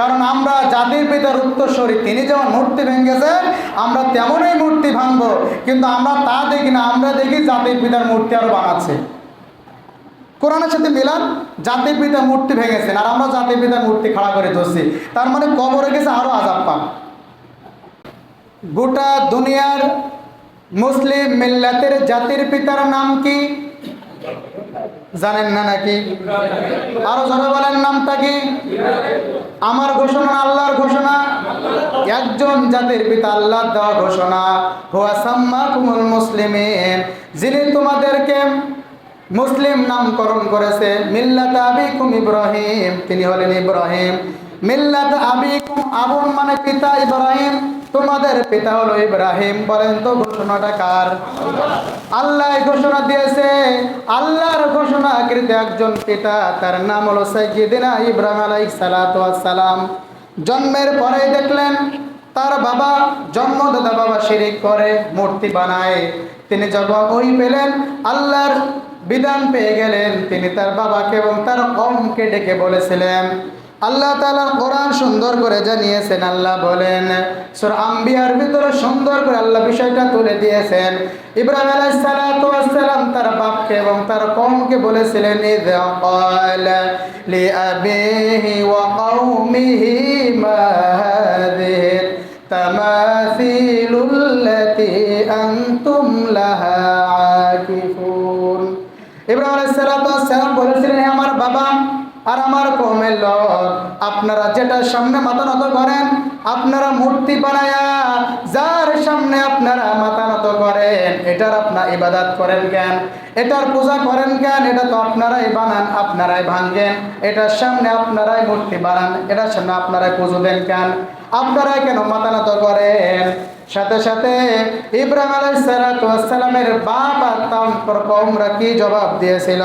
কারণ আমরা জাতির পিতার উত্তরস্বরী, তিনি যেমন মূর্তি ভেঙেছেন, আমরা তেমনই মূর্তি ভাঙবো। কিন্তু আমরা তা দেখি না, আমরা দেখি জাতির পিতার মূর্তি আরও বানাচ্ছে। কোরআনের সাথে মিলান, জাতির পিতার মূর্তি ভেঙেছেন, আর আমরা জাতির পিতার মূর্তি খাড়া করে ধরছি। তার মানে কবরে গেছে আরও আজাব পান। গোটা দুনিয়ার মুসলিম মিল্লাতের জাতির পিতার নাম কি? জানেন না নাকি? আরও জনে বলেন নামটা কি? আমার ঘোষণা আল্লাহর ঘোষণা। একজন জাতির পিতা আল্লাহ দেওয়া ঘোষণা, হুয়া সাম্মাকুমুল মুসলিমিন যিনি তোমাদেরকে মুসলিম নামকরণ করেছে, মিল্লাত আবিকুম ইব্রাহিম তিনি হলেন ইব্রাহিম। মিল্লাত আবিকুম আবুন মানে পিতা ইব্রাহিম। তোমাদের পিতা হলো ইব্রাহিম, বলেন তো ঘোষণাটা কার? আল্লাহ ঘোষণা দিয়েছে, আল্লাহর ঘোষণা কৃত একজন পিতা, তার নাম হলো সাইয়্যিদিনা ইব্রাহিম সালাতু সালাম। জন্মের পরেই দেখলেন, তার বাবা জন্মদাতা বাবা শিরিক করে মূর্তি বানায়। তিনি যখন ওই পেলেন, আল্লাহর বিধান পেয়ে গেলেন, তিনি তার বাবাকে এবং তার কমকে ডেকে বলেছিলেন আল্লাহ তালা কোরআন সুন্দর করে জানিয়েছেন, আল্লাহ বলেন, সূরা আম্বিয়ার ভিতরে সুন্দর করে আল্লাহ বিষয়টা তুলে দিয়েছেন। ইব্রাহিম আলাইহিস সালাতু তার বাপকে এবং তার কওমকে বলেছিলেন ইব্রাহিম ওয়াস বলেছিলেন আমার বাবা আর আমার কমের লোক আপনারা যেটা সামনে মাথা নত করেন, আপনারা মূর্তি বানায়া, যার সামনে আপনারা মাথা নত করেন, এটার আপনার ইবাদাত করেন কেন? এটার পূজা করেন কেন? এটা তো আপনারাই বানান, আপনারাই ভাঙ্গেন এটার সামনে আপনারাই মূর্তি বানান, এটার সামনে আপনারাই পুজো দেন কেন? আপনারাই কেন মাথা নত করেন? সাথে সাথে ইব্রাহিম আলাইসালামের বাপ আর তার কমরা কি জবাব দিয়েছিল?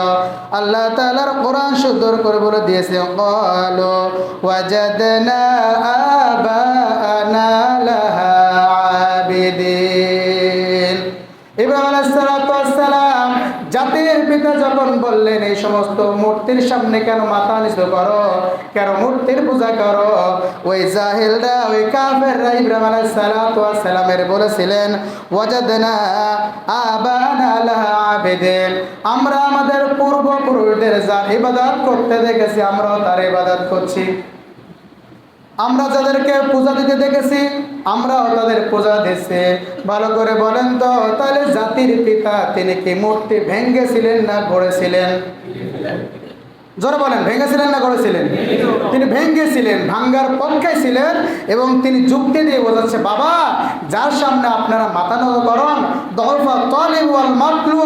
আল্লাহ তাআলার কোরআন সুন্দর করে বলে দিয়েছে, ক্বালু ওয়াজাদনা আবানা লাহা পিতা যখন বললেন, এই সমস্ত মূর্তির সামনে কেন মাথা নিচু করো? কেন মূর্তির পূজা করো? ওই জাহিলরা, ওই কাফেররা ইব্রাহিম আলাইসালামের বলেছিলেন, ওয়াজাদনা আবানা লাহা আবিদিন। আমরা আমাদের পূর্বপুরুষদের যা ইবাদত করতে দেখেছি, আমরাও তার ইবাদত করছি। আমরা যাদেরকে পূজা দিতে দেখেছি, আমরাও তাদের পূজা দিচ্ছি। ভালো করে বলেন তো, তাহলে জাতির পিতা তিনি কি মূর্তি ভেঙ্গেছিলেন না গড়েছিলেন? জোরে বলেন, ভেঙেছিলেন না গড়েছিলেন? তিনি ভেঙ্গেছিলেন ভাঙ্গার পক্ষে ছিলেন এবং তিনি যুক্তি দিয়ে বোঝাচ্ছে, বাবা, যার সামনে আপনারা মাথা নত করন, দলফা তলিব ওয়াল মাতলু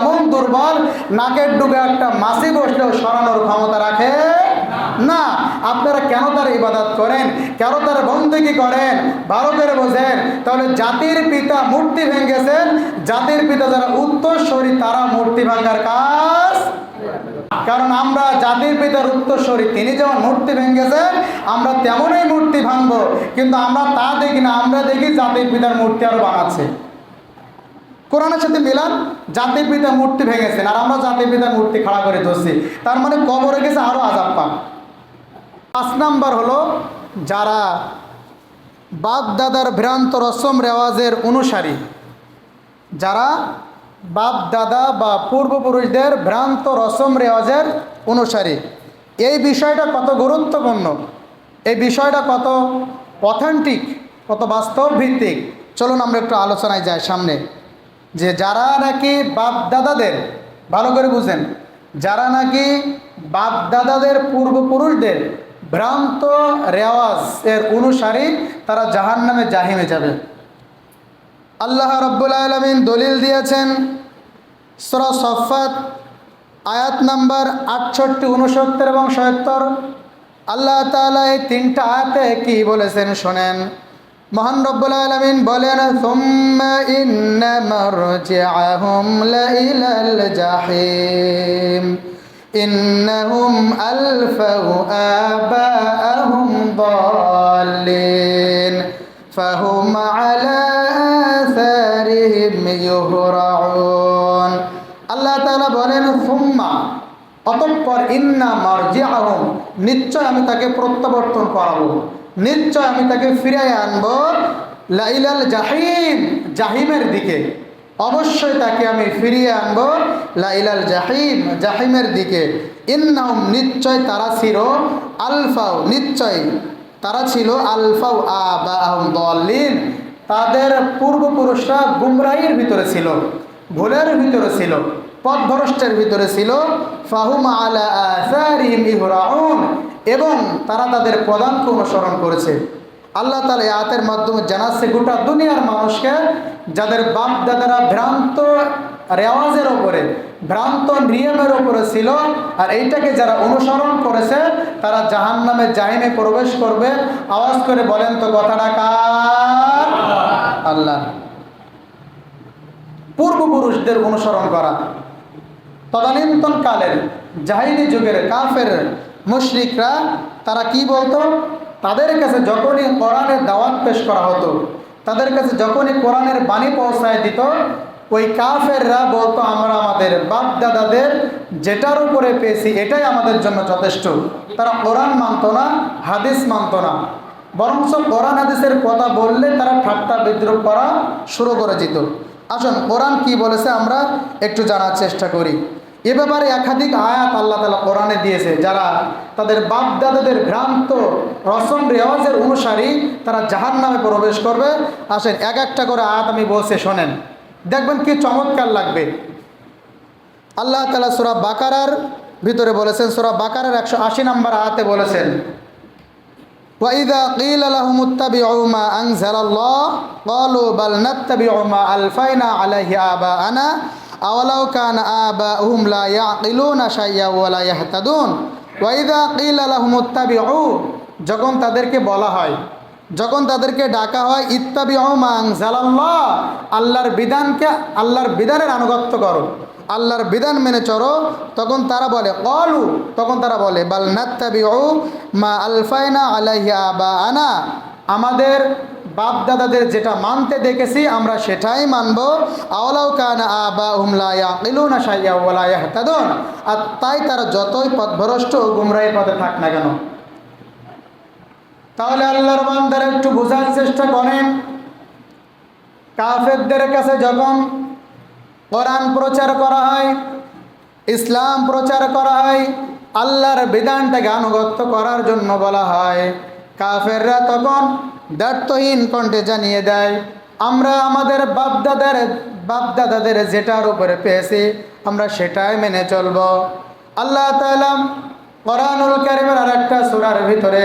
এমন দুর্বল, নাকের ডুবে একটা মাসি বসলেও সরানোর ক্ষমতা রাখে না, আপনারা কেন তার ইবাদত করেন? কেন তার বন্দেগি করেন? ভালো করে বোঝেন। তাহলে জাতির পিতা মূর্তি ভেঙেছেন জাতির পিতা যারা উত্তরস্বরী, তারা মূর্তি ভাঙ্গার কাজ কারণ আমরা জাতির পিতার উত্তরস্বরী, তিনি যেমন মূর্তি ভেঙেছেন আমরা তেমনই মূর্তি ভাঙবো। কিন্তু আমরা তা দেখি না, আমরা দেখি জাতির পিতার মূর্তি আরও বানাচ্ছে কোরআনের সাথে মিলান, জাতির পিতার মূর্তি ভেঙেছেন আর আমরা জাতির পিতার মূর্তি খাড়া করে ধরছি। তার মানে কবরে গেছে আরও আজাব পান। পাঁচ নাম্বার হলো যারা বাপ দাদার ভ্রান্ত রসম রেওয়াজের অনুসারী, যারা বাপ দাদা বা পূর্বপুরুষদের ভ্রান্ত রসম রেওয়াজের অনুসারী। এই বিষয়টা কত গুরুত্বপূর্ণ? এই বিষয়টা কত অথেন্টিক কত বাস্তব ভিত্তিক? চলুন আমরা একটু আলোচনায় যাই সামনে। যে যারা নাকি বাপ দাদাদের ভালো করে বুঝেন, যারা নাকি বাপ দাদাদের পূর্বপুরুষদের ভ্রান্ত রেওয়াজ এর অনুসারী তারা জাহান নামে জাহিমে যাবে। আল্লাহ রব্বুল আলমিন দলিল দিয়েছেন, সরা সফাত আয়াত নাম্বার আটষট্টি উনসত্তর এবং সত্তর। আল্লাহ তালা এই তিনটা আয়াতে কি বলেছেন শোনেন। মহান রব্বুল আলমিন বলেন জাহিম। إنهم ألفوا آباءهم ضالين فهم على آثارهم يهرعون আল্লাহ তাআলা বলেন সুম্মা অতঃপর ইন্না মার্জি আহম নিশ্চয় আমি তাকে প্রত্যাবর্তন করাবো নিশ্চয় আমি তাকে ফিরিয়ে আনবো লাইলাল জাহিম জাহিমের দিকে অবশ্যই তাকে আমি ফিরিয়ে আনব। লাইলাল জাহিম, জাহিমের দিকে। ইন্নাহম নিশ্চয় তারা ছিল আলফাও, নিশ্চয় তারা ছিল আলফাও আবাহম দলিন তাদের পূর্বপুরুষরা গুমরাহির ভিতরে ছিল, ভুলের ভিতরে ছিল, পথভ্রষ্টের ভিতরে ছিল। ফাহুম আলা ইহরাউন। এবং তারা তাদের প্রধানকে অনুসরণ করেছে। আল্লাহ তালা আয়াতের মাধ্যমে জানাচ্ছে, গোটা দুনিয়ার মানুষকে যাদের বাপ দাদারা ভ্রান্ত রেওয়াজের ওপরে, ভ্রান্ত নিয়মের ওপরে ছিল, আর এইটাকে যারা অনুসরণ করেছে, তারা জাহান নামে জাহিমে প্রবেশ করবে। আওয়াজ করে বলেন তো কথাটা কার? আল্লাহ। পূর্বপুরুষদের অনুসরণ করা। তদানীন্তন কালের জাহিনী যুগের কাফের মুশরিকরা, তারা কি বলতো? তাদের কাছে যখনই কোরআনের দাওয়াত পেশ করা হতো, তাদের কাছে যখনই কোরআনের বাণী পৌঁছায় দিত, ওই কাফেররা বলতো, আমরা আমাদের বাপ দাদাদের যেটার উপরে পেয়েছি, এটাই আমাদের জন্য যথেষ্ট। তারা কোরআন মানত না, হাদিস মানত না। বরঞ্চ কোরআন হাদিসের কথা বললে তারা ঠাট্টা বিদ্রুপ করা শুরু করে দিত। আসুন, কোরআন কি বলেছে আমরা একটু জানার চেষ্টা করি। এ ব্যাপারে একাধিক আয়াত আল্লাহ তালা কোরআনে দিয়েছে যারা তাদের বাপ দাদাদের ভ্রান্ত রসম রেওয়াজের অনুসারী তারা জাহান নামে প্রবেশ করবে আসেন এক একটা করে আয়াত আমি বলছে শোনেন দেখবেন কি চমৎকার লাগবে আল্লাহ তালা সুরা বাকারার ভিতরে বলেছেন সুরা বাকারার একশো আশি নম্বর আয়াতে বলেছেন وإذا قيل لهم اتبعوا ما أنزل الله قالوا بل نتبع ما ألفينا عليه آباءنا আওয়ালাউ কান আবা উহুম লা ইয়াকিলুনা শাইয়া ওয়ালা ইয়াহতাদুন। ওয়াইদা কিলা লাহুম ইত্তাবিউ যখন তাদেরকে বলা হয়, যখন তাদেরকে ডাকা হয় ইত্তাবি মাং জালাল্লাহ আল্লাহর বিধানকে, আল্লাহর বিধানের আনুগত্য করো, আল্লাহর বিধান মেনে চলো তখন তারা বলে অলু তখন তারা বলে, বাল নাত্তাবি মা আলফাইনা আলাইয়া বা আনা আমাদের বাপ দাদাদের যেটা মানতে দেখেছি, আমরা সেটাই মানব। আওলাউ কানা আবা হুমলা ইয়াকিলুনা শাইয়া ওয়ালা ইয়াহতাদুন। আর তাই তারা যতই পথভ্রষ্ট ও গুমরাহি পথে থাক না কেন। তাহলে আল্লাহর বান্দারা একটু বোঝার চেষ্টা করেন। কাফেরদের কাছে যখন কোরআন প্রচার করা হয়, ইসলাম প্রচার করা হয়, আল্লাহর বিধানটাকে আনুগত্য করার জন্য বলা হয়। কাফেররা তখন দায়িত্বহীন কণ্ঠে জানিয়ে দেয়, আমরা আমাদের বাপদাদার, বাপদাদাদের যেটার উপরে পেয়েছি, আমরা সেটাই মেনে চলব। আল্লাহ তালাম করানুল কারিমের আর একটা সুরার ভিতরে,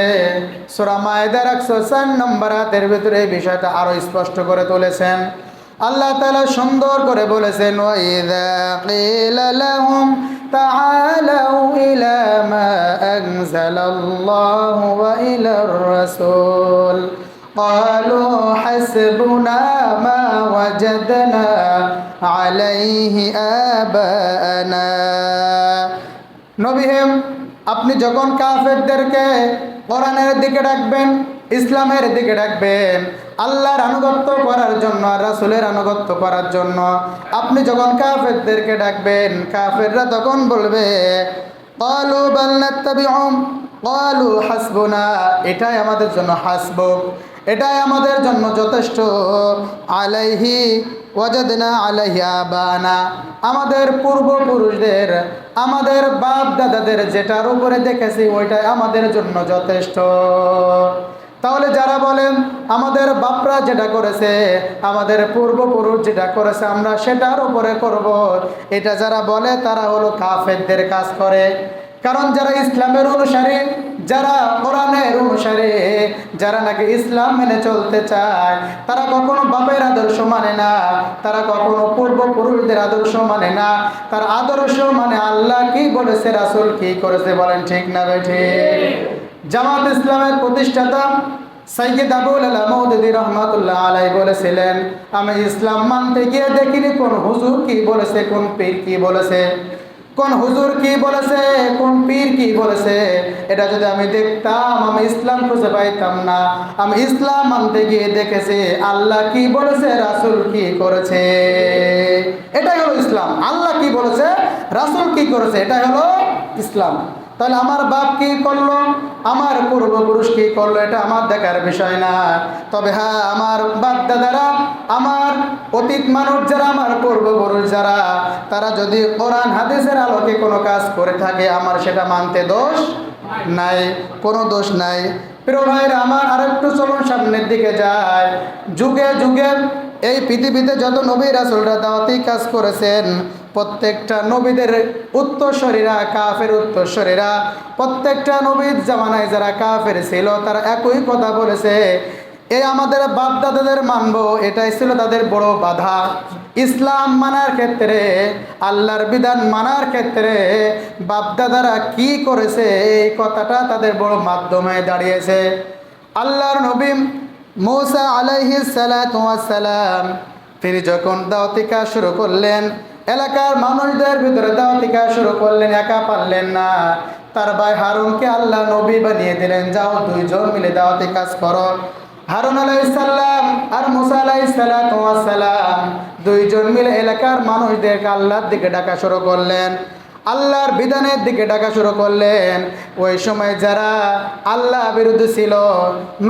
সুরা মায়েদার একশো চার নম্বর হাতের ভিতরে এই বিষয়টা আরও স্পষ্ট করে তুলেছেন। আল্লাহ তাআলা সুন্দর করে বলেছেন ওয়াইদা কিলা লাহুম তাআলাউ ইলা মা আনজালাল্লাহু ওয়া ইলার রাসূল قالوا حسبنا ما وجدنا عليه آباءنا নবীহেম আপনি যখন কাফেরদেরকে কোরআনের দিকে ডাকবেন ইসলামের দিকে ডাকবেন আল্লাহর আনুগত্য করার জন্য আর রাসুলের আনুগত্য করার জন্য। আপনি যখন কাফেরদেরকে ডাকবেন, কাফেররা তখন বলবে, কলু বাল্লাত্তাবিউম কলু হাসবুনা। এটাই আমাদের জন্য হাসব। এটাই আমাদের জন্য যথেষ্ট। আলাইহি ওয়াজাদনা আলাইহি আবানা। আমাদের পূর্বপুরুষদের, আমাদের বাপ দাদাদের যেটার উপরে দেখেছি, ওইটাই আমাদের জন্য যথেষ্ট। তাহলে যারা বলেন, আমাদের বাপরা যেটা করেছে, আমাদের পূর্বপুরুষ যেটা করেছে, আমরা সেটার উপরে করব। এটা যারা বলে, তারা হলো কাফেরদের কাজ করে। কারণ যারা ইসলামের অনুসারী, যারা কোরআনের অনুসারে, যারা নাকি ইসলাম মেনে চলতে চায়, তারা কখনো বাপের আদর্শ মানে না, তারা কখনো পূর্বপুরুষদের আদর্শ মানে না, তার আদর্শ মানে আল্লাহ কি বলেছে, রাসুল কি করেছে বলেন ঠিক না বেঠে জামাত ইসলামের প্রতিষ্ঠাতা সাইয়দ আবুল আলা মৌদুদি রহমাতুল্লাহ আলাই বলেছিলেন, আমি ইসলাম মানতে গিয়ে দেখিনি, কোন হুজুর কি বলেছে, কোন পীর কি বলেছে, কোন হুজুর কি বলেছে, কোন পীর কি বলেছে, এটা যদি আমি দেখতাম, আমি ইসলাম খুঁজে পাইতাম না। আমি ইসলাম মানতে গিয়ে দেখেছি, আল্লাহ কি বলেছে, রাসুল কি করেছে। এটাই হলো ইসলাম। আল্লাহ কি বলেছে, রাসুল কি করেছে, এটাই হলো ইসলাম। তাহলে আমার বাপ কি করল? আমার পূর্বপুরুষ কি করল? এটা আমার দেখার বিষয় না। তবে হ্যাঁ আমার বাপ দাদারা, আমার অতীত মানুষ যারা, আমার পূর্বপুরুষ যারা, তারা যদি কোরআন, হাদিসের আলোকে কোনো কাজ করে থাকে, আমার সেটা মানতে দোষ নাই, কোনো দোষ নাই। প্রিয় ভাইরা, আমার আরেকটু চলুন সামনের দিকে যায় যুগে যুগে এই পৃথিবীতে যত নবী রাসুলরা দাওয়াতি কাজ করেছেন, প্রত্যেকটা নবীদের উত্তরস্বরীরা কাফের উত্তরস্বরীরা প্রত্যেকটা নবীর জামানায় যারা কাফের ছিল, তারা একই কথা বলেছে এই আমাদের বাপদাদাদের মানবো, এটাই ছিল তাদের বড় বাধা। ইসলাম মানার ক্ষেত্রে, আল্লাহর বিধান মানার ক্ষেত্রে বাপদাদারা কি করেছে, এই কথাটা তাদের বড় মাধ্যমে দাঁড়িয়েছে। আল্লাহর নবী মৌসা আলাইহি সালাম, তিনি যখন দাওতিকা শুরু করলেন, এলাকার মানুষদের ভিতরে দাওতিকা শুরু করলেন, একা পারলেন না। তার ভাই হারুনকে আল্লাহ নবী বানিয়ে দিলেন, যাও দুইজন মিলে দাওয়াতি কাজ করো। হারুন আলাইসাল্লাম আর মুসা আলাইসাল্লাম দুইজন মিলে এলাকার মানুষদেরকে আল্লাহর দিকে ডাকা শুরু করলেন। আল্লাহর বিধানের দিকে ডাকা শুরু করলেন। ওই সময় যারা আল্লাহ বিরোধী ছিল,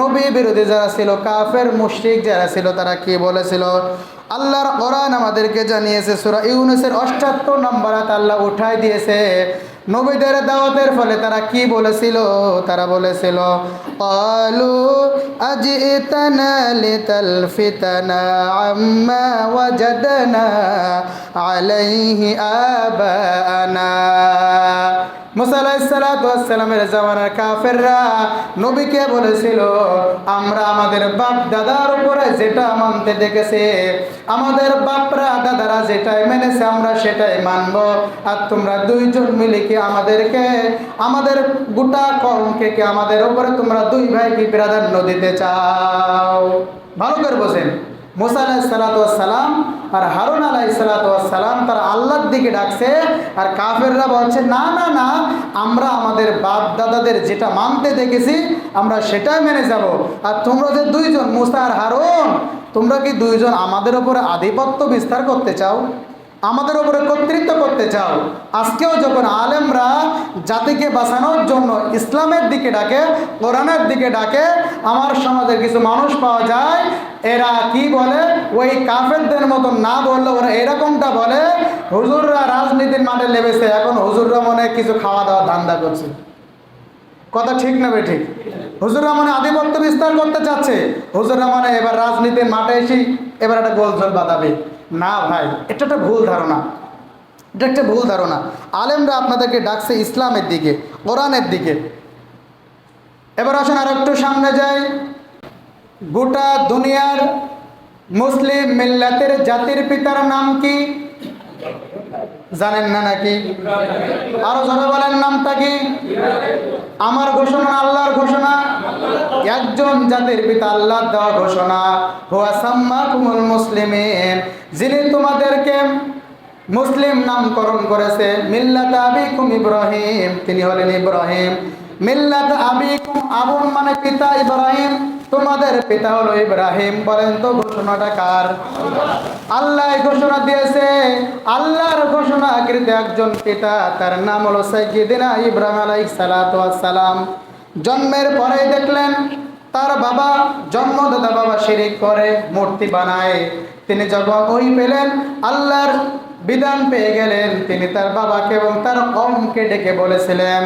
নবী বিরোধী যারা ছিল, কাফের মুশরিক যারা ছিল, তারা কি বলেছিল? আল্লাহর কোরআন আমাদেরকে জানিয়েছে, সুরা ইউনুসের অষ্টাত্তর নম্বরাত আল্লাহ উঠাই দিয়েছে। নবীদের দাওয়াতের ফলে তারা কি বলেছিল? তারা বলেছিল আলু আজ লিতাল ফিতানা আম্মা ওয়াজাদনা আলাইহি আবানা আলাইসালামের জামানার কাফেররা নবীকে বলেছিল, আমরা আমাদের বাপ দাদার উপরে যেটা মানতে দেখেছে, আমাদের বাপরা দাদারা যেটাই মেনেছে আমরা সেটাই মানব। আর তোমরা দুইজন মিলে কি আমাদেরকে, আমাদের গোটা কমকে কি আমাদের উপরে তোমরা দুই ভাই কি প্রাধান্য দিতে চাও? ভালো করে বোঝেন। মুসা আলাহ সালাতাম আর হারুন আলাহ সালাতাম তারা আল্লাহর দিকে ডাকছে আর কাফেররা বলছে, না না না, আমরা আমাদের বাপ দাদাদের যেটা মানতে দেখেছি, আমরা সেটাই মেনে যাব। আর তোমরা যে দুইজন, মোসা আর হারুন, তোমরা কি দুইজন আমাদের ওপরে আধিপত্য বিস্তার করতে চাও? আমাদের উপরে কর্তৃত্ব করতে চাও। আজকেও যখন আলেমরা জাতিকে বাঁচানোর জন্য ইসলামের দিকে ডাকে, কোরআনের দিকে ডাকে, আমার সমাজের কিছু মানুষ পাওয়া যায়, এরা কি বলে? ওই কাফেরদের মতো না বললে ওরা এরকমটা বলে, হুজুররা রাজনীতির মাঠে লেবেছে এখন হুজুররা মনে কিছু খাওয়া দাওয়া ধান্দা করছে। কথা ঠিক না ঠিক হুজুররা মানে আধিপত্য বিস্তার করতে চাচ্ছে। হুজুররা মানে এবার রাজনীতির মাঠে এসে এবার একটা গোলঝোল বাঁধাবে। না ভাই এটা একটা ভুল ধারণা। এটা একটা ভুল ধারণা। আলেমরা আপনাদেরকে ডাকছে ইসলামের দিকে, কোরআনের দিকে। এবার আসেন আর একটু সামনে যাই। গোটা দুনিয়ার মুসলিম মিল্লাতের জাতির পিতার নাম কি? জানেন না নাকি? আরও জনে বলেন, নামটা কি? আমার ঘোষণা আল্লাহর ঘোষণা? একজন জাতির পিতা আল্লাহ দেওয়া ঘোষণা। হুয়া সাম্মা কুমুল মুসলিমিন। যিনি তোমাদেরকে মুসলিম নামকরণ করেছে, মিল্লাত আবিকুম ইব্রাহিম। তিনি হলেন ইব্রাহিম। মিল্লাত আবিকুম, আবুন মানে পিতা ইব্রাহিম। তোমাদের পিতা হলো ইব্রাহিম, বলেন তো ঘোষণাটা কার? আল্লাহ ঘোষণা দিয়েছে, আল্লাহর ঘোষণা কৃত একজন পিতা, তার নাম হলো সাইয়্যিদিনা ইব্রাহিম ওয়াস সালাম। জন্মের পরেই দেখলেন, তার বাবা জন্মদাতা বাবা শিরিক করে, মূর্তি বানায়। তিনি যখন ওই পেলেন, আল্লাহর বিধান পেয়ে গেলেন, তিনি তার বাবাকে এবং তার অমকে ডেকে বলেছিলেন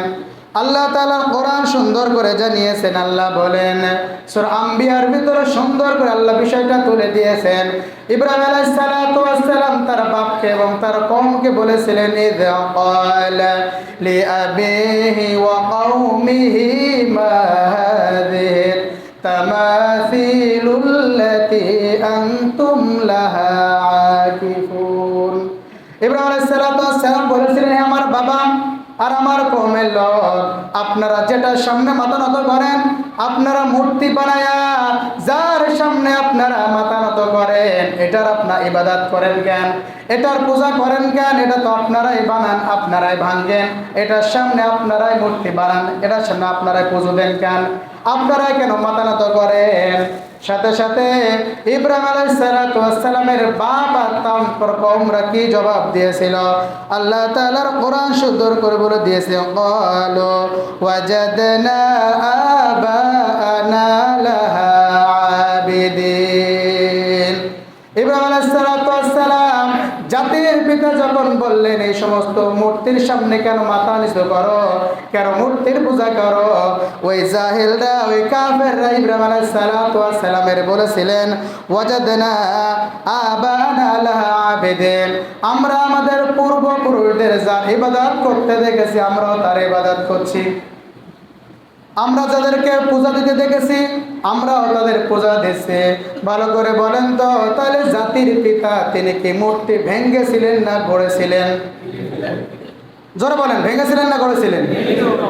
আল্লাহ তাআলা কোরআন সুন্দর করে জানিয়েছেন, আল্লাহ বলেন, সূরা আম্বিয়ার ভিতরে সুন্দর করে আল্লাহ বিষয়টা তুলে দিয়েছেন। ইব্রাহিম ওয়াস তার বাপকে এবং তার কমকে বলেছিলেন ইব্রাহিম আলাইহিস সালাতু ওয়াস সালাম বলেছিলেন আমার বাবা আর আমার কমের লোক আপনারা যেটা সামনে মাথা নত করেন, আপনারা মূর্তি বানায়া, যার সামনে আপনারা মাথা নত করেন, এটার আপনার ইবাদত করেন কেন? এটার পূজা করেন কেন? এটা তো আপনারাই বানান, আপনারাই ভাঙ্গেন এটার সামনে আপনারাই মূর্তি বানান, এটার সামনে আপনারাই পুজো দেন কেন? আপনারাই কেন মাথা নত করেন? সাথে সাথে ইব্রাহিম আলাইসালামের বাপ তার কমরা কি জবাব দিয়েছিল? আল্লাহ তাআলার কোরআন সুন্দর করে বলে দিয়েছে, ক্বাল ওয়াজাদনা আবানা লাহা আবিদিন। ইব্রাহিম আলাইসালাম জাতির পিতা যখন বললেন, এই সমস্ত মূর্তির সামনে কেন মাথা নিচু করো? কেন মূর্তির পূজা করো? ওই জাহিলরা, ওই কাফেররা ইব্রাহিম আলাইসালামের বলেছিলেন, ওয়াজাদনা আবানা লাহা আমরা আমাদের পূর্বপুরুষদের যা ইবাদত করতে দেখেছি, আমরাও তার ইবাদত করছি। আমরা যাদেরকে পূজা দিতে দেখেছি, আমরাও তাদের পূজা দিচ্ছি ভালো করে বলেন তো, তাহলে জাতির পিতা তিনি কি মূর্তি ভেঙ্গেছিলেন না গড়েছিলেন? জোরে বলেন, ভেঙেছিলেন না গড়েছিলেন?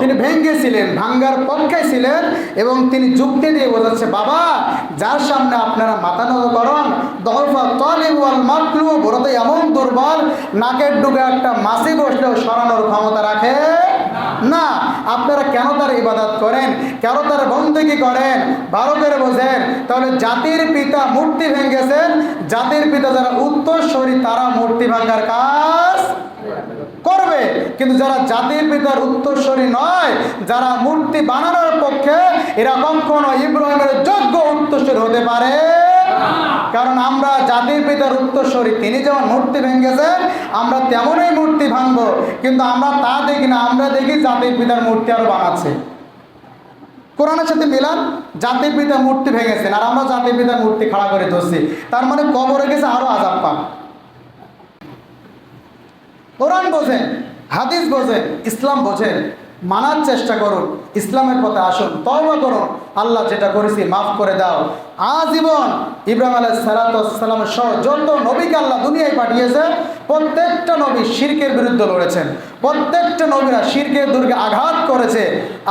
তিনি ভেঙ্গেছিলেন ভাঙ্গার পক্ষে ছিলেন এবং তিনি যুক্তি দিয়ে বোঝাচ্ছে, বাবা, যার সামনে আপনারা মাথা নত করুন তলিব ওয়াল মাতলু ওরা এমন দুর্বল, নাকের ডুবে একটা মাসি বসলেও সরানোর ক্ষমতা রাখে। আপনারা কেন তার ইবাদত করেন? কেন তার বন্দেগি করেন? ভারতের বোঝেন। তাহলে জাতির পিতা মূর্তি ভেঙ্গেছেন জাতির পিতা যারা উত্তরস্বরী তারা মূর্তি ভাঙ্গার কাজ করবে। কিন্তু যারা জাতির পিতার উত্তরস্বরী নয়, যারা মূর্তি বানানোর পক্ষে, এরা কখনো ইব্রাহিমের যোগ্য উত্তরস্বরী হতে পারে কারণ আমরা জাতির পিতার উত্তরস্বরী, তিনি যেমন মূর্তি ভেঙেছেন, আমরা তেমনই মূর্তি ভাঙবো। কিন্তু আমরা তা দেখি না, আমরা দেখি জাতির পিতার মূর্তি আরও বানাচ্ছে। কোরআনের সাথে মিলান জাতির পিতার মূর্তি ভেঙেছেন, আর আমরা জাতির পিতার মূর্তি খাড়া করে ধরছি। তার মানে কবরে গেছে আরও আজাব পান। কোরআন বোঝেন, হাদিস বোঝেন, ইসলাম বোঝেন। মানার চেষ্টা করুন, ইসলামের পথে আসুন, তওবা করুন, আল্লাহ যেটা করেছি মাফ করে দাও। আজীবন ইব্রাহিম আলাহ সালাতাম সহ যত নবীকে আল্লাহ দুনিয়ায় পাঠিয়েছে, প্রত্যেকটা নবী শিরকের বিরুদ্ধে লড়েছেন। প্রত্যেকটা নবীরা শিরকের দুর্গে আঘাত করেছে।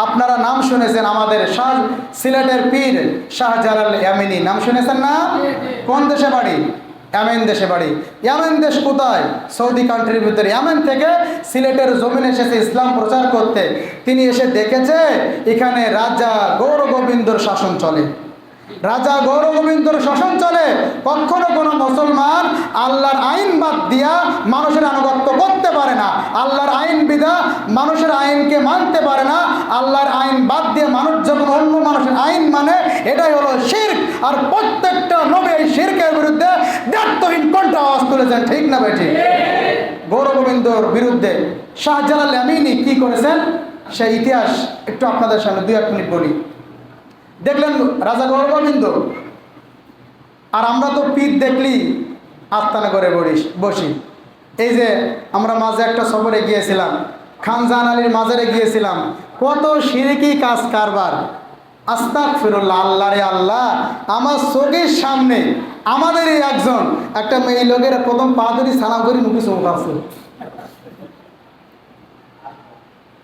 আপনারা নাম শুনেছেন আমাদের শাহ, সিলেটের পীর শাহজালাল ইয়ামিনী। নাম শুনেছেন না? কোন দেশে বাড়ি? ইয়ামেন দেশে বাড়ি। ইয়ামেন দেশ কোথায়? সৌদি কান্ট্রির ভিতরে। ইয়ামেন থেকে সিলেটের জমিন এসেছে ইসলাম প্রচার করতে। তিনি এসে দেখেছে, এখানে রাজা গৌর গোবিন্দর শাসন চলে। রাজা গৌর গোবিন্দর শাসন চলে, কখনো কোনো মুসলমান আল্লাহর আইন বাদ দিয়া মানুষের আনুগত্য করতে পারে না। আল্লাহর আইন বিধা মানুষের আইনকে মানতে পারে না। আল্লাহর আইন বাদ দিয়ে মানুষ যখন অন্য মানুষের আইন মানে এটাই হলো শির্ক। আর প্রত্যেকটা নবী এই শির্কের বিরুদ্ধে দায়িত্বহীন কণ্ঠ আওয়াজ তুলেছেন, ঠিক না বেঠি গৌর গোবিন্দর বিরুদ্ধে শাহজালাল আমিনী কি করেছেন? সেই ইতিহাস একটু আপনাদের সামনে দুই এক মিনিট বলি। দেখলেন রাজা গৌরগোবিন্দ আর আমরা তো পিঠ দেখলি আস্তানা করে বসি বসি। এই যে আমরা মাঝে একটা সফরে গিয়েছিলাম খানজান আলীর মাজারে গিয়েছিলাম, কত সিরিকি কাজ কারবার। আস্তাক ফিরুল্লাহ আল্লাহ রে আল্লাহ আমার চোখের সামনে আমাদেরই একজন, একটা মেয়ে লোকের প্রথম পা সালাম করি, মুখে চোখ আছে।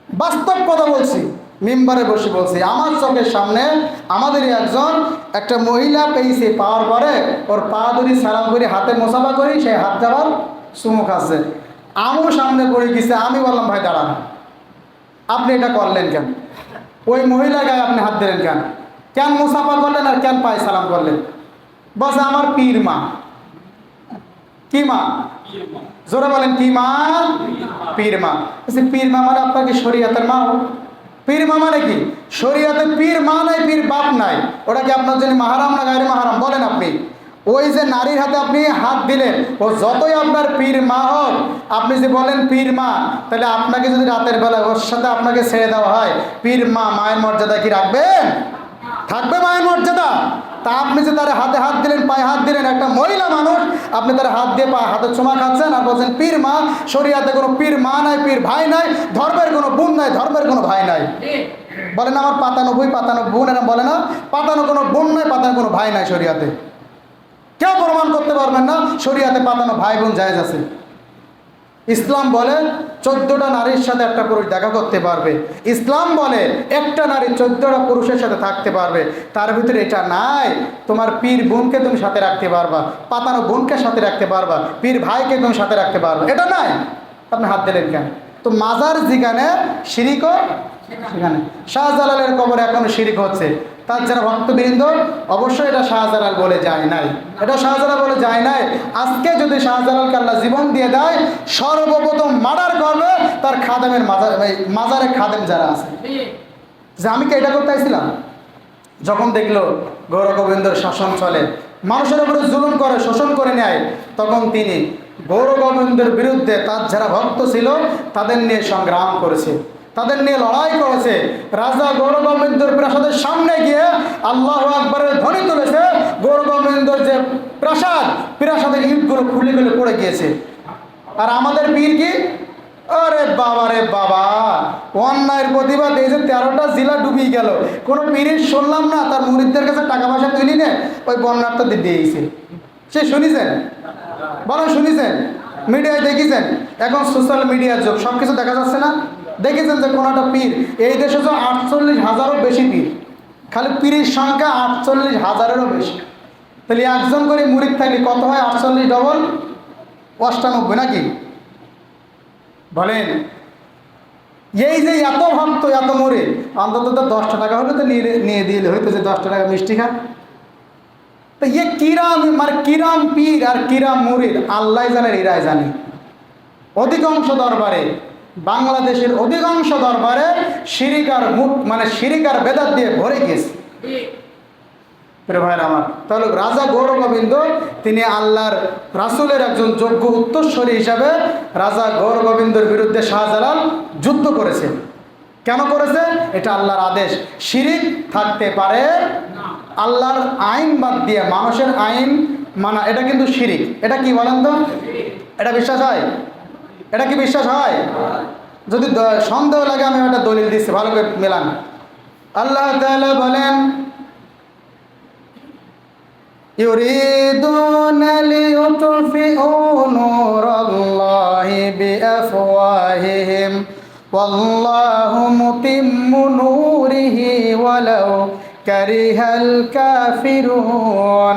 বাস্তব কথা বলছি। মেম্বারে বসে বলছি আমার চোখের সামনে আমাদেরই একজন একটা মহিলা পেয়েছে পাওয়ার পরে ওর পা ধরি সালাম করি হাতে মোসাফা করি সে হাত যাবার সুমুখ আছে। আমিও সামনে পড়ে গেছে আমি বললাম ভাই দাঁড়ান। আপনি এটা করলেন কেন? ওই মহিলা গায়ে আপনি হাত দিলেন কেন? কেন মুসাফা করলেন আর কেন পায়ে সালাম করলেন? বসে আমার পীর মা। কি মা? জোরে বলেন কি মা? পীর মা। বলছে, পীর মা মানে আপনাকে শরীয়তের মা পীর মা মানে কি? শরীয়তে পীর মা নাই, পীর বাপ নাই। ওটা কি আপনার জন্য মাহারাম না গায়ের মাহারাম? বলেন আপনি। ওই যে নারীর হাতে আপনি হাত দিলেন, ও যতই আপনার পীর মা হোক, আপনি যদি বলেন পীর মা, তাহলে আপনাকে যদি রাতের বেলা ওর সাথে আপনাকে ছেড়ে দেওয়া হয়, পীর মা মায়ের মর্যাদা কি রাখবেন? থাকবে মায়ের মর্যাদা। তা আপনি যে তার হাতে হাত দিলেন, পায়ে হাত দিলেন, একটা মহিলা মানুষ, আপনি তার হাত দিয়ে পা হাতে চুমা খাচ্ছেন আর বলছেন, পীর মা, শরিয়াতে কোনো পীর মা নাই, পীর ভাই নাই, ধর্মের কোনো বোন নাই, ধর্মের কোনো ভাই নাই। বলে না, আমার পাতানো বই পাতানো বোন, এরম বলে না পাতানো কোনো বোন নাই পাতানো কোনো ভাই নাই শরিয়াতে। কেউ প্রমাণ করতে পারবেন না, শরিয়াতে পাতানো ভাই বোন জায়েজ আছে। ইসলাম বলে চোদ্দটা নারীর সাথে একটা পুরুষ দেখা করতে পারবে। ইসলাম বলে একটা নারী চোদ্দটা পুরুষের সাথে থাকতে পারবে। তার ভিতরে এটা নাই। তোমার পীর বোনকে তুমি সাথে রাখতে পারবা। পাতানো বোনকে সাথে রাখতে পারবা। পীর ভাইকে তুমি সাথে রাখতে পারবা। এটা নাই। আপনি হাত দিলেন কেন? তো মাজার যেখানে শিরিকও সেখানে। শাহজালালের কবরে এখনও শিরিক হচ্ছে। তার যারা ভক্তবৃন্দ, অবশ্যই এটা শাহজালাল বলে যায় নাই। এটা শাহজালাল বলে যায় নাই। আজকে যদি শাহজালালকে আল্লাহ জীবন দিয়ে দেয়, সর্বপ্রথম মার্ডার করবে তার খাদেমের মাজার মাজারে খাদেম যারা আছে। যে আমি কি এটা করতে আইছিলাম? যখন দেখল গৌর গোবিন্দর শাসন চলে, মানুষের উপরে জুলুম করে, শোষণ করে নেয়, তখন তিনি গৌর গোবিন্দের বিরুদ্ধে তার যারা ভক্ত ছিল, তাদের নিয়ে সংগ্রাম করেছে। তাদের নিয়ে লড়াই করেছে। রাজা গৌর গোবিন্দর প্রাসাদের সামনে গিয়ে আল্লাহ আকবরের ধ্বনি তুলেছে। গৌর গোবিন্দর যে প্রাসাদ, প্রাসাদের ইটগুলো খুলে খুলে পড়ে গিয়েছে। আর আমাদের বীর কি? আরে বাবা রে বাবা, অন্যায়ের প্রতিবাদ এই যে তেরোটা জেলা ডুবিয়ে গেল। কোনো পীরের শুনলাম না, তার মুরিদদের কাছে টাকা পয়সা তুলি নে ওই বন্যাটা দিয়ে দিয়েছে। সে শুনিছেন? বলেন শুনিছেন? মিডিয়ায় দেখেছেন? এখন সোশ্যাল মিডিয়ার যুগ সব কিছু দেখা যাচ্ছে না? দেখেছেন যে কোনো একটা পীর? এই দেশে তো আটচল্লিশ হাজারও বেশি পীর। খালি পীরের সংখ্যা আটচল্লিশ হাজারেরও বেশি। তাহলে একজন করে মুরিদ থাকলে কত হয়? আটচল্লিশ ডবল? অষ্টানব্বই নাকি? বলেন। এই যে এত ভক্ত, এত মরে অন্তত তো দশটা টাকা হলে তো নিয়ে নিয়ে দিলে হয়তো যে দশটা টাকা মিষ্টি খা তো ইয়ে কিরাম মানে কিরাম পীর আর কিরাম মুরিদ, আল্লাহ জানে এরাই জানে। অধিকাংশ দরবারে বাংলাদেশের অধিকাংশ দরবারে শিরিকার মুখ মানে শিরিকার বেদাত দিয়ে ভরে গেছে ভাইয়ের আমার, তাহলে রাজা গৌর গোবিন্দ, তিনি আল্লাহর রাসুলের একজন যোগ্য উত্তরস্বরী হিসাবে রাজা গৌর গোবিন্দর বিরুদ্ধে শাহজালাল যুদ্ধ করেছে। কেন করেছে? এটা আল্লাহর আদেশ। শিরিক থাকতে পারে আল্লাহর আইন বাদ দিয়ে, মানুষের আইন মানা, এটা কিন্তু শিরিক। এটা কি বলেন তো? এটা বিশ্বাস হয়? এটা কি বিশ্বাস হয় যদি দ- সন্দেহ লাগে আমি একটা দলিল দিচ্ছি ভালো করে মেলান আল্লাহ তাআলা বলেন يريدون ليطفئوا نور الله بأفواههم والله متم نوره ولو كره الكافرون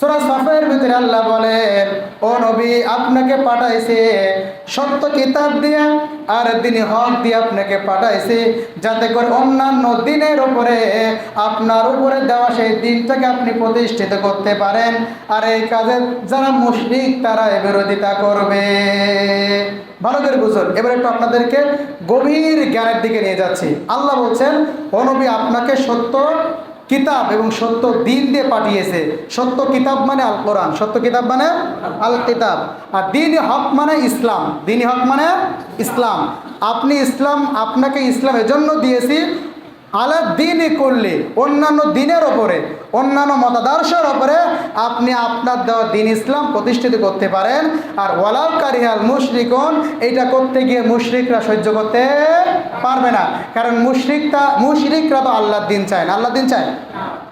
সূরা সাফের ভিতরে আল্লাহ বলেন, ও নবী, আপনাকে পাঠাইছে সত্য কিতাব দিয়ে আর দিনে হক দিয়ে আপনাকে পাঠাইছে। যাতে করে অন্যান্য দিনের উপরে, আপনার উপরে দেওয়া সেই দিনটাকে আপনি প্রতিষ্ঠিত করতে পারেন। আর এই কাজে যারা মুশরিক তারা বিরোধিতা করবে। ভালো করে বুঝুন। এবার একটু আপনাদেরকে গভীর জ্ঞানের দিকে নিয়ে যাচ্ছি। আল্লাহ বলছেন, ও নবী, আপনাকে সত্য কিতাব এবং সত্য দিন দিয়ে পাঠিয়েছে। সত্য কিতাব মানে আল কোরআন, সত্য কিতাব মানে আল কিতাব। আর দিন হক মানে ইসলাম দিন হক মানে ইসলাম। আপনি ইসলাম, আপনাকে ইসলাম এজন্য দিয়েছি আলা দিনই করলে, অন্যান্য দিনের ওপরে। অন্যান্য মতাদর্শের ওপরে আপনি আপনার দেওয়া দিন ইসলাম প্রতিষ্ঠিত করতে পারেন। আর ওয়ালাউ কারিহাল মুশরিকুন, এইটা করতে গিয়ে মুশরিকরা সহ্য করতে পারবে না। কারণ মুশরিকটা, মুশরিকরা তো আল্লাহর দিন চায় না। আল্লাহর দিন চায়?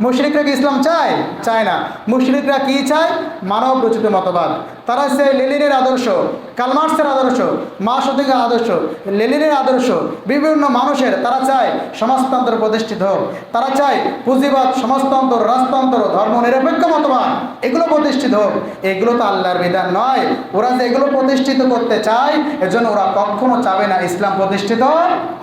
মুশরিকরা কি ইসলাম চায়? চায় না। মুশরিকরা কি চায়? মানব রচিত মতবাদ। তারা সে লেলিনের আদর্শ, কালমার্সের আদর্শ মা সতীকের আদর্শ, লেলিনের আদর্শ, বিভিন্ন মানুষের। তারা চায় সমাজতন্ত্র প্রতিষ্ঠিত হোক। তারা চায় পুঁজিবাদ সমাজতন্ত্র রাজতন্ত্র, ধর্ম, নিরপেক্ষ মতবাদ, এগুলো প্রতিষ্ঠিত হোক। এগুলো তো আল্লাহর বিধান নয়। ওরা যে এগুলো প্রতিষ্ঠিত করতে চায়, এজন্য ওরা কখনো চাবে না ইসলাম প্রতিষ্ঠিত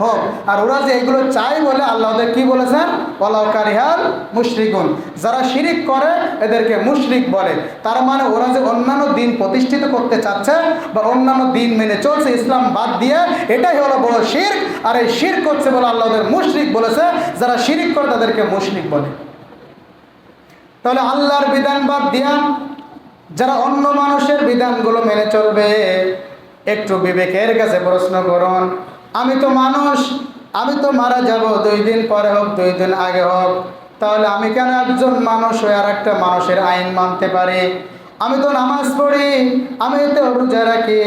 হোক। আর ওরা যে এগুলো চায় বলে আল্লাহ ওদের কি বলেছেন? ওলাউকারিহাল মুশরিকুন। যারা শিরিক করে, এদেরকে মুশরিক বলে। তার মানে ওরা যে অন্যান্য দিন প্রতিষ্ঠিত করতে চাচ্ছে বা অন্যান্য দিন মেনে চলছে, ইসলাম বাদ দিয়ে, এটাই হলো বড় শির আর এই শির করছে বলে আল্লাহদের মুশরিক বলেছে। যারা শিরিক করে, তাদেরকে মুশরিক বলে। তাহলে আল্লাহর বিধান বাদ দিয়া যারা অন্য মানুষের বিধানগুলো মেনে চলবে, একটু বিবেকের কাছে প্রশ্ন করুন, আমি তো মানুষ, আমি তো মারা যাব, দুই দিন পরে হোক, দুই দিন আগে হোক, তাহলে আমি কেন একজন মানুষ হয়ে আর একটা মানুষের আইন মানতে পারি? আমি তো নামাজ পড়ি, আমি তো রোজা রাখি,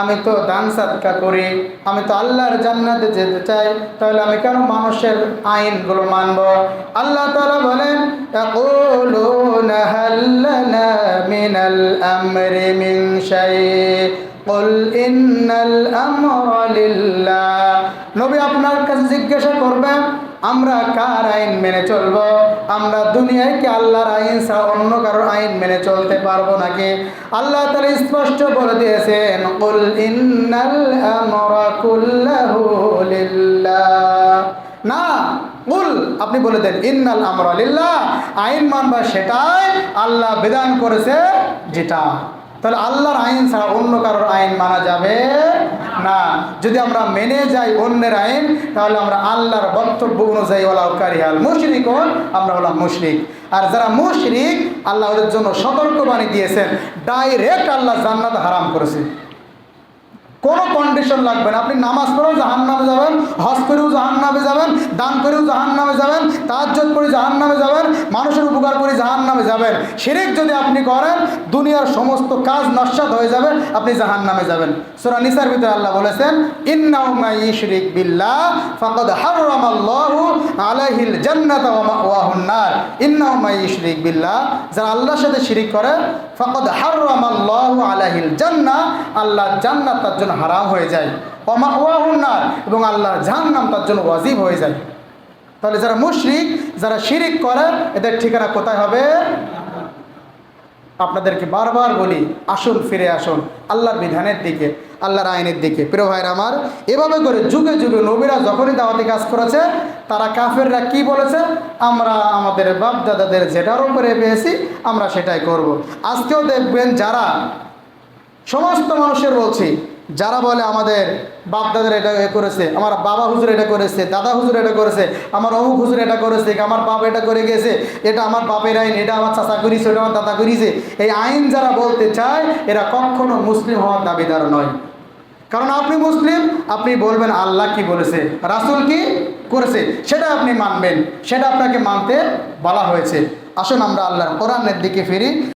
আমি তো দান সাতকা করি, আমি তো আল্লাহর জান্নাতে যেতে চাই, তাহলে আমি কেন মানুষের আইনগুলো মানব? আল্লাহ তালা বলেন নবী আপনার কাছে জিজ্ঞাসা করবেন আমরা কার আইন মেনে চলবো? আমরা দুনিয়ায় কি আল্লাহর আইন ছাড়া অন্য কারোর আইন মেনে চলতে পারব নাকি? আল্লাহ তাআলা স্পষ্ট বলে দিয়েছেন, কুল ইন্নাল আমরা কুল্লাহু লিল্লাহ। না, কুল আপনি বলে দেন, ইন্নাল আমরা লিল্লাহ। আইন মানবা সেটাই আল্লাহ বিধান করেছে যেটা। তাহলে আল্লাহর আইন ছাড়া অন্য কারোর আইন মানা যাবে না। যদি আমরা মেনে যাই অন্যের আইন, তাহলে আমরা আল্লাহর বক্তব্য অনুযায়ী ওলা কারিহাল মুশরিক হন আমরা হলাম মুশরিক। আর যারা মুশরিক আল্লাহদের জন্য সতর্কবাণী দিয়েছেন, ডাইরেক্ট আল্লাহ জান্নাত হারাম করেছে। কোনো কন্ডিশন লাগবে না। আপনি নামাজ পড়েও জাহান নামে যাবেন, হজ করেও জাহান নামে যাবেন, দান করেও জাহান নামে যাবেন তাজ্জত করে জাহান নামে যাবেন, মানুষের উপকার করে জাহান নামে যাবেন। শিরিক যদি আপনি করেন, দুনিয়ার সমস্ত কাজ নস্বাত হয়ে যাবে, আপনি জাহান নামে যাবেন। সুরা নিসার ভিতরে আল্লাহ বলেছেন ইন্নাউ মাই ইশরিক বিল্লাহ আলাইহিল জান্নাতা ওয়া মাওয়াহুন নার। ইন্নাউ মাই ইশরিক বিল্লাহ, যারা আল্লাহর সাথে শিরিক করে, ফাকাদ হাররামাল্লাহু আলাইহিল জান্নাহ, আল্লাহ জান্নাত তার জন্য হারাম হয়ে যায়। ওয়া মাওয়াহুন নার। এবং আল্লাহর জাহান্নাম তার জন্য ওয়াজিব হয়ে যায়। তাহলে যারা মুশরিক, যারা শিরিক করে, এদের ঠিকানা কোথায় হবে? আপনাদেরকে বারবার বলি, আসুন, ফিরে আসুন। আল্লাহর বিধানের দিকে, আল্লাহর আইনের দিকে। প্রিয় ভাইরা আমার, এভাবে করে যুগে যুগে নবীরা যখনই দাওয়াতি কাজ করেছে, তারা কাফেররা কি বলেছে? আমরা আমাদের বাপ দাদাদের যেটার উপরে পেয়েছি, আমরা সেটাই করব। আজকেও দেখবেন যারা, সমস্ত মানুষের বলছি যারা বলে আমাদের বাপ দাদার এটা এ করেছে, আমার বাবা হুজুর এটা করেছে, দাদা হুজুর এটা করেছে, আমার অমুক হুজুর এটা করেছে, আমার বাপ এটা করে গেছে, এটা আমার বাপের আইন, এটা আমার চাচা করিছে, এটা আমার দাদা করিছে, এই আইন যারা বলতে চায়, এরা কখনো মুসলিম হওয়ার দাবিদার নয়। কারণ আপনি মুসলিম, আপনি বলবেন আল্লাহ কি বলেছে, রাসুল কি করেছে, সেটা আপনি মানবেন, সেটা আপনাকে মানতে বলা হয়েছে। আসুন আমরা আল্লাহর কোরআনের দিকে ফিরি।